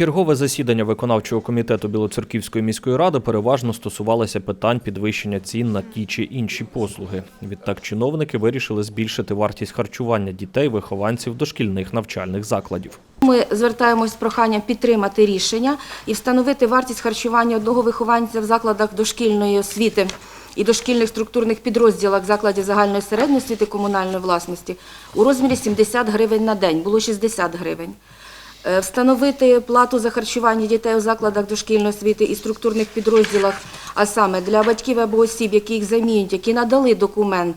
Чергове засідання виконавчого комітету Білоцерківської міської ради переважно стосувалося питань підвищення цін на ті чи інші послуги. Відтак чиновники вирішили збільшити вартість харчування дітей вихованців дошкільних навчальних закладів. Ми звертаємось з проханням підтримати рішення і встановити вартість харчування одного вихованця в закладах дошкільної освіти і дошкільних структурних підрозділах закладів загальної середньої освіти комунальної власності у розмірі 70 гривень на день, було 60 гривень. Е, Встановити плату за харчування дітей у закладах дошкільної освіти і структурних підрозділах, а саме для батьків або осіб, які їх замінюють, які надали документ,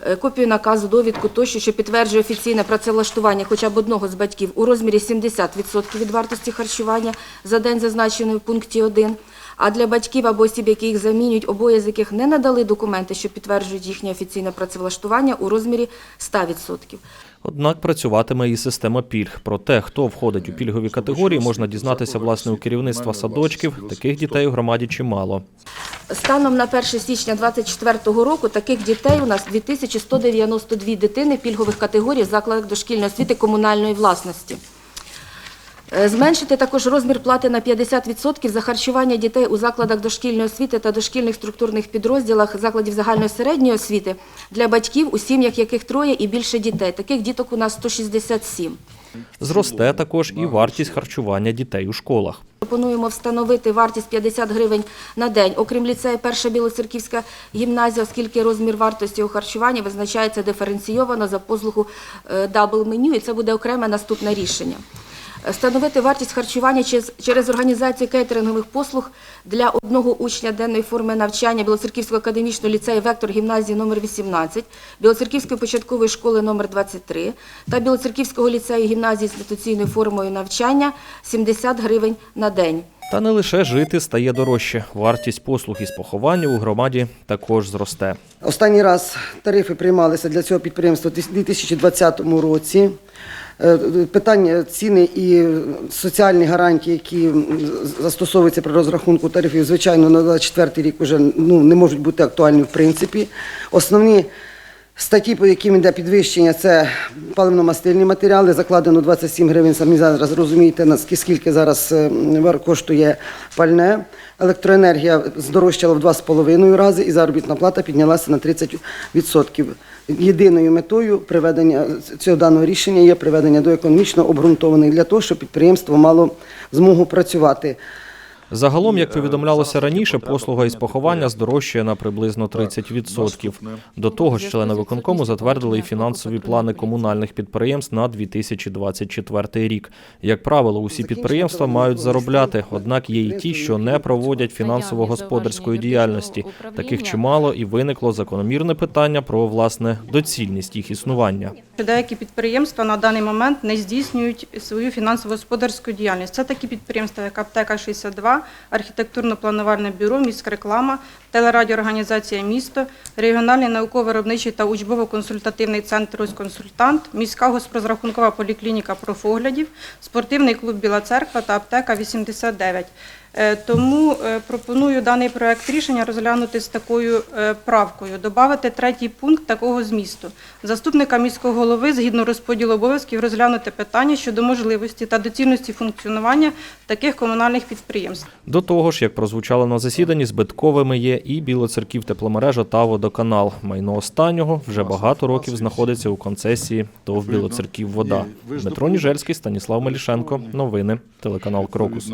е, копію наказу, довідку тощо, що підтверджує офіційне працевлаштування хоча б одного з батьків у розмірі 70% від вартості харчування за день, зазначений в пункті 1. А для батьків або осіб, які їх замінюють, обоє з яких не надали документи, що підтверджують їхнє офіційне працевлаштування у розмірі 100%. Однак працюватиме і система пільг. Про те, хто входить у пільгові категорії, можна дізнатися власне у керівництва садочків. Таких дітей у громаді чимало. Станом на 1 січня 2024 року таких дітей у нас 2192 дитини пільгових категорій в закладах дошкільної освіти комунальної власності. Е, Зменшити також розмір плати на 50% за харчування дітей у закладах дошкільної освіти та дошкільних структурних підрозділах закладів загальної середньої освіти для батьків, у сім'ях яких троє і більше дітей. Таких діток у нас 167. Зросте також і вартість харчування дітей у школах. Пропонуємо встановити вартість 50 гривень на день. Окрім ліцею, перша Білоцерківська гімназія, оскільки розмір вартості у харчуванні визначається диференційовано за послугу е, дабл меню, і це буде окреме наступне рішення. Встановити вартість харчування через, через організацію кейтерингових послуг для одного учня денної форми навчання Білоцерківського академічного ліцею «Вектор» гімназії номер 18, Білоцерківської початкової школи номер 23 та Білоцерківського ліцею гімназії з інституційною формою навчання 70 гривень на день. Та не лише жити стає дорожче. Вартість послуг із поховання у громаді також зросте. Останній раз тарифи приймалися для цього підприємства у 2020 році. Е, Питання ціни і соціальні гарантії, які застосовуються при розрахунку тарифів, звичайно, на 2024 рік вже ну, не можуть бути актуальні в принципі. Основні статті, по яким йде підвищення, це паливно-мастильні матеріали. Закладено 27 гривень. Самі зараз розумієте, наскільки скільки зараз е, коштує пальне. Електроенергія здорожчала в 2,5 рази і заробітна плата піднялася на 30%. Єдиною метою приведення цього даного рішення є приведення до економічно обґрунтованих для того, щоб підприємство мало змогу працювати. Загалом, як повідомлялося раніше, послуга із поховання здорожчає на приблизно 30%. До того ж, члени виконкому затвердили і фінансові плани комунальних підприємств на 2024 рік. Як правило, усі підприємства мають заробляти, однак є і ті, що не проводять фінансово-господарської діяльності. Таких чимало і виникло закономірне питання про власне доцільність їх існування. Деякі підприємства на даний момент не здійснюють свою фінансово-господарську діяльність. Це такі підприємства, як Аптека 62, архітектурно-планувальне бюро, міськреклама, телерадіоорганізація місто, регіональний науково-виробничий та учбово-консультативний центр «Росконсультант», міська госпрозрахункова поліклініка профоглядів, спортивний клуб Біла Церква та Аптека 89. Е, Тому е, пропоную даний проект рішення розглянути з такою е, правкою, додати третій пункт такого змісту. Заступника міського голови згідно розподілу обов'язків розглянути питання щодо можливості та доцільності функціонування таких комунальних підприємств. До того ж, як прозвучало на засіданні, збитковими є і Білоцерків тепломережа та водоканал. Майно останнього вже багато років знаходиться у концесії ТОВ Білоцерків вода. Дмитро Ніжельський, Станіслав Мелішенко. Новини. Телеканал Крокус.